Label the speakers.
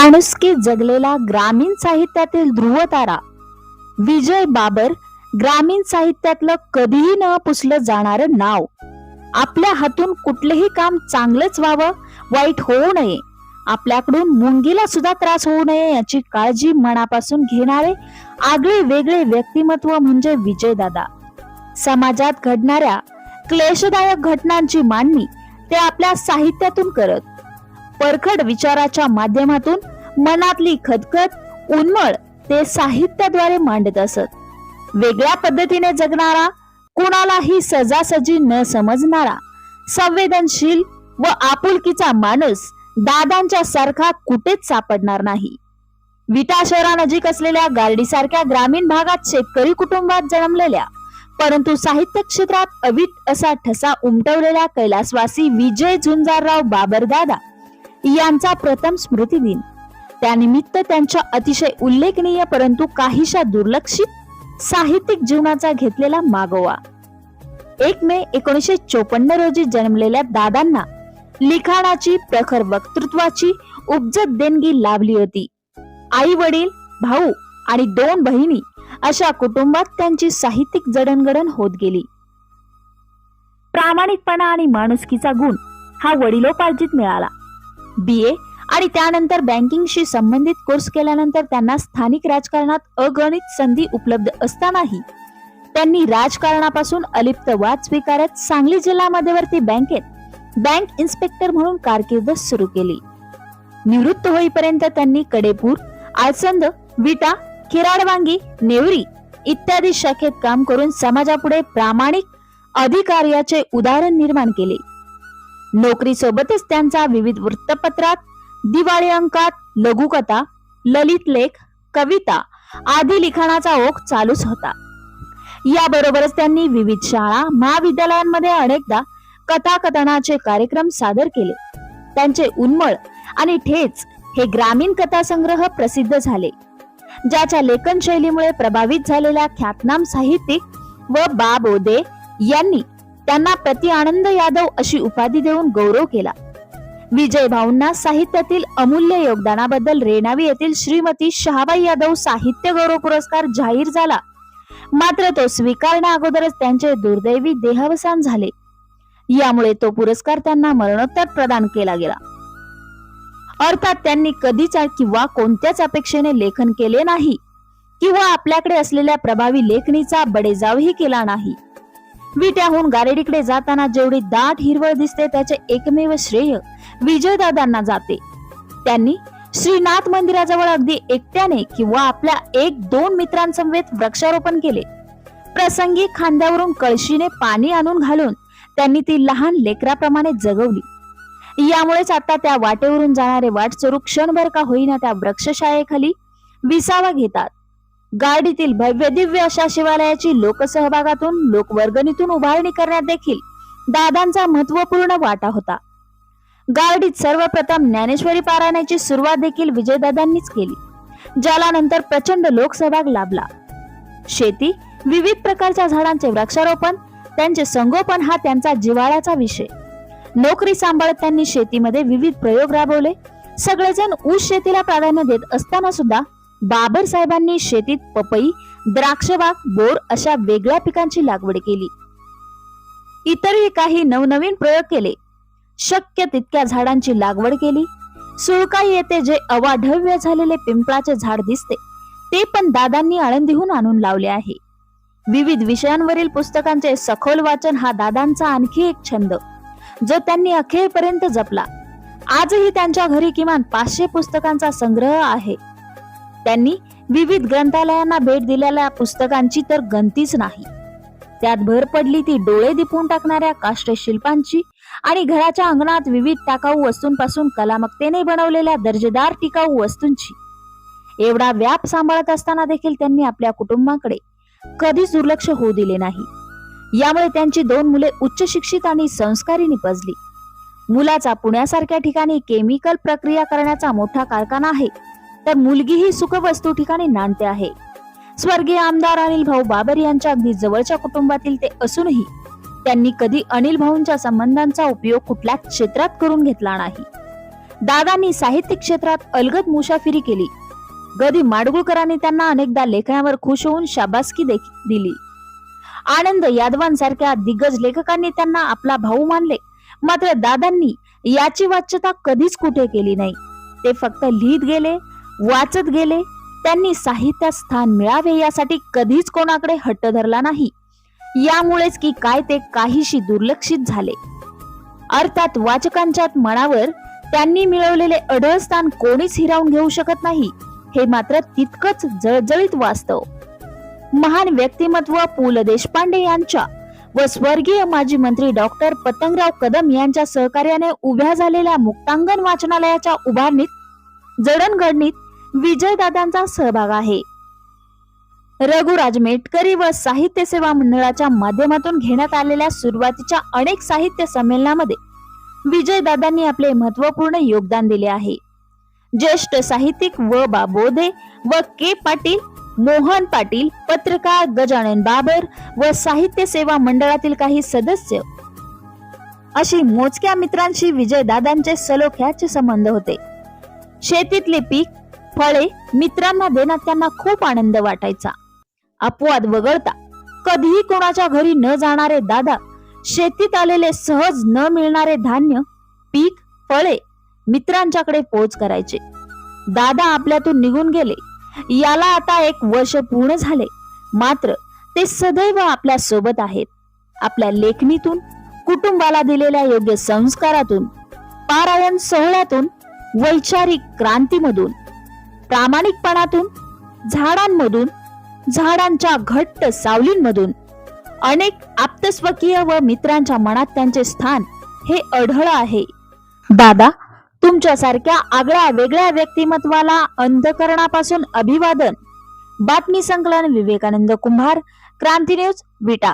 Speaker 1: माणुसकी जगलेला ग्रामीण साहित्यातील ध्रुवतारा. विजय बाबर ग्रामीण साहित्यातलं कधीही न पुसलं जाणारं नाव. आपल्या हातून कुठलेही काम चांगलंच व्हावं वाईट होऊ नये. आपल्याकडून मुंगीला सुद्धा त्रास होऊ नये याची काळजी मनापासून घेणारे आगळे वेगळे व्यक्तिमत्व म्हणजे विजयदादा समाजात घडणाऱ्या क्लेशदायक घटनांची मांडणी ते आपल्या साहित्यातून करत. परखड विचाराच्या माध्यमातून मनातली खदखद उन्मळ ते साहित्याद्वारे मांडत असत. वेगळ्या पद्धतीने जगणारा कुणालाही सजासजी न समजणारा संवेदनशील व आपुलकीचा माणूस दादांच्या सारखा कुठेच सापडणार नाही. विटा शहरानजीक असलेल्या गार्डीसारख्या ग्रामीण भागात शेतकरी कुटुंबात जन्मलेल्या परंतु साहित्य क्षेत्रात अविट असा ठसा उमटवलेल्या कैलासवासी विजय झुंजारराव बाबरदादा यांचा प्रथम स्मृती दिन त्यानिमित्त त्यांच्या अतिशय उल्लेखनीय परंतु काहीशा दुर्लक्षित साहित्यिक जीवनाचा घेतलेला मागोवा. एक मे एकोणीसशे चोपन्न रोजी जन्मलेल्या दादांना लिखाणाची प्रखर वक्तृत्वाची उपजत देणगी लाभली होती. आई वडील भाऊ आणि दोन बहिणी अशा कुटुंबात त्यांची साहित्यिक जडणघडण होत गेली. प्रामाणिकपणा आणि माणुसकीचा गुण हा वडिलोपार्जित मिळाला. बी. ए. आणि त्यानंतर बँकिंगशी संबंधित कोर्स केल्यानंतर त्यांना स्थानिक राजकारणात अगणित संधी उपलब्ध असतानाही त्यांनी राजकारणापासून अलिप्त वाद स्वीकारत सांगली जिल्हा मध्यवर्ती बँकेत बँक इन्स्पेक्टर म्हणून कारकीर्द सुरू केली. निवृत्त होईपर्यंत त्यांनी कडेपूर आळसंद विटा खिराडवांगी नेवरी इत्यादी शाखेत काम करून समाजापुढे प्रामाणिक अधिकार्याचे उदाहरण निर्माण केले. नोकरीसोबतच त्यांचा विविध वृत्तपत्रात दिवाळी अंकात लघुकथा ललित लेख कविता आदी लिखाणाचा ओघ चालूच होता. याबरोबरच त्यांनी विविध शाळा महाविद्यालयांमध्ये अनेकदा कथाकथनाचे कार्यक्रम सादर केले. त्यांचे उन्मळ आणि ठेच हे ग्रामीण कथासंग्रह प्रसिद्ध झाले ज्याच्या लेखन शैलीमुळे प्रभावित झालेल्या ख्यातनाम साहित्यिक व बा बोदे यांनी त्यांना प्रति आनंद यादव अशी उपाधी देऊन गौरव केला. विजय भाऊंना साहित्यातील अमूल्य योगदानाबद्दल रेणावी येथील श्रीमती शहाबाई यादव साहित्य गौरव पुरस्कार जाहीर झाला. मात्र तो स्वीकारण्या अगोदरच त्यांचे दुर्दैवी देहावसान झाले. यामुळे तो पुरस्कार त्यांना मरणोत्तर प्रदान केला गेला. अर्थात त्यांनी कधीच किंवा कोणत्याच अपेक्षेने लेखन केले नाही किंवा आपल्याकडे असलेल्या प्रभावी लेखणीचा बडेजावही केला नाही. विट्याहून गारेडीकडे जाताना जेवढी दाट हिरवळ दिसते त्याचे एकमेव श्रेय विजयदादांना जाते. त्यांनी श्रीनाथ मंदिराजवळ अगदी एकट्याने किंवा आपल्या एक दोन मित्रांसमवेत वृक्षारोपण केले. प्रसंगी खांद्यावरून कळशीने पाणी आणून घालून त्यांनी ती लहान लेकराप्रमाणे जगवली. यामुळेच आता त्या वाटेवरून जाणारे वाटचोरू क्षणभर का होईना त्या वृक्षशाळेखाली विसावा घेतात. गाडीतील भव्य दिव्य अशा शिवालयाची लोकसहभागातून लोकवर्गणीतून उभारणी करण्यात देखील दादांचा महत्त्वपूर्ण वाटा होता. गार्डीत सर्वप्रथम ज्ञानेश्वरी पारायणाची सुरुवात देखील विजयदादांनीच केली ज्याला नंतर प्रचंड लोकसहभाग लाभला. शेती विविध प्रकारच्या झाडांचे वृक्षारोपण त्यांचे संगोपन हा त्यांचा जिव्हाळ्याचा विषय. नोकरी सांभाळत त्यांनी शेतीमध्ये विविध प्रयोग राबवले. सगळेजण ऊस शेतीला प्राधान्य देत असताना सुद्धा बाबर साहेबांनी शेतीत पपई द्राक्षबाग बोर अशा वेगळ्या पिकांची लागवड केली. इतरही काही नवनवीन प्रयोग केले. शक्य तितक्या झाडांची लागवड केली. सुळकाई येथे जे अवाढव्य झालेले पिंपळाचे झाड दिसते ते पण दादांनी आळंदीहून आणून लावले आहे. विविध विषयांवरील पुस्तकांचे सखोल वाचन हा दादांचा आणखी एक छंद जो त्यांनी अखेरपर्यंत जपला. आजही त्यांच्या घरी किमान पाचशे पुस्तकांचा संग्रह आहे. त्यांनी विविध ग्रंथालयांना भेट दिलेल्या पुस्तकांची तर गंतीच नाही. त्यात भर पडली ती डोळे दिपून टाकणाऱ्या काष्टशिल्पांची आणि घराच्या अंगणात विविध टाकाऊ वस्तूंपासून कलामकतेने बनवलेल्या दर्जेदार टिकाऊ वस्तूंची. एवढा व्याप सांभाळत असताना देखील त्यांनी आपल्या कुटुंबाकडे कधीच दुर्लक्ष होऊ दिले नाही. यामुळे त्यांची दोन मुले उच्च शिक्षित आणि संस्कारी निपजली. मुलाचा पुण्यासारख्या ठिकाणी केमिकल प्रक्रिया करण्याचा मोठा कारखाना आहे. तर मुलगीही सुखवस्तू ठिकाणी नांदते आहे. स्वर्गीय आमदार अनिल भाऊ बाबर यांच्या अगदी जवळच्या कुटुंबातील ते असूनही त्यांनी कधी अनिल भाऊंच्या संबंधांचा उपयोग कुठल्याच क्षेत्रात करून घेतला नाही. दादांनी साहित्य क्षेत्रात अलगद मुसाफिरी केली. गदी माडगुळकरांनी त्यांना अनेकदा लेखनावर खुश होऊन शाबासकी दिली. आनंद यादवांसारख्या दिग्गज लेखकांनी त्यांना आपला भाऊ मानले. मात्र दादांनी याची वाच्यता कधीच कुठे केली नाही. ते फक्त लिहित गेले वाचत गेले. त्यांनी साहित्यात स्थान मिळावे यासाठी कधीच कोणाकडे हट्ट धरला नाही. यामुळेच की काय ते काहीशी दुर्लक्षित झाले. अर्थात वाचकांच्या मनावर त्यांनी मिळवलेले अढळ स्थान कोणीच हिरावून घेऊ शकत नाही. हे मात्र तितकंच जळजळीत वास्तव. महान व्यक्तिमत्व पु ल देशपांडे यांच्या व स्वर्गीय माजी मंत्री डॉक्टर पतंगराव कदम यांच्या सहकार्याने उभ्या झालेल्या मुक्तांगण वाचनालयाच्या उभारणीत जडणघडणीत विजयदादांचा सहभाग आहे. रघुराज मेटकरी व साहित्य सेवा मंडळाच्या माध्यमातून घेण्यात आलेल्या सुरुवातीच्या अनेक साहित्य संमेलनामध्ये विजयदादांनी आपले महत्त्वपूर्ण योगदान दिले आहे. ज्येष्ठ साहित्यिक व बा बोधे व के पाटील मोहन पाटील पत्रकार गजानन बाबर व साहित्य सेवा मंडळातील काही सदस्य अशी मोजक्या मित्रांशी विजयदादांचे सलोख्याचे संबंध होते. शेतीतले पीक फळे मित्रांना देण्यात त्यांना खूप आनंद वाटायचा. अपवाद वगळता कधीही कोणाच्या घरी न जाणारे दादा शेतीत आलेले सहज न मिळणारे धान्य पीक फळे मित्रांच्याकडे पोच करायचे. दादा आपल्यातून निघून गेले. याला आता एक वर्ष पूर्ण झाले. मात्र ते सदैव आपल्यासोबत आहेत. आपल्या लेखणीतून कुटुंबाला दिलेल्या योग्य संस्कारातून पारायण सोहळ्यातून वैचारिक क्रांतीमधून प्रामाणिकपणातून झाडांमधून झाडांच्या घट्ट सावलींमधून अनेक आप्तस्वकीय व मित्रांच्या मनात त्यांचे स्थान हे अढळ आहे. दादा तुमच्यासारख्या आगळ्या वेगळ्या व्यक्तिमत्वाला अंधकरणापासून अभिवादन. बातमी संकलन विवेकानंद कुंभार क्रांती न्यूज विटा.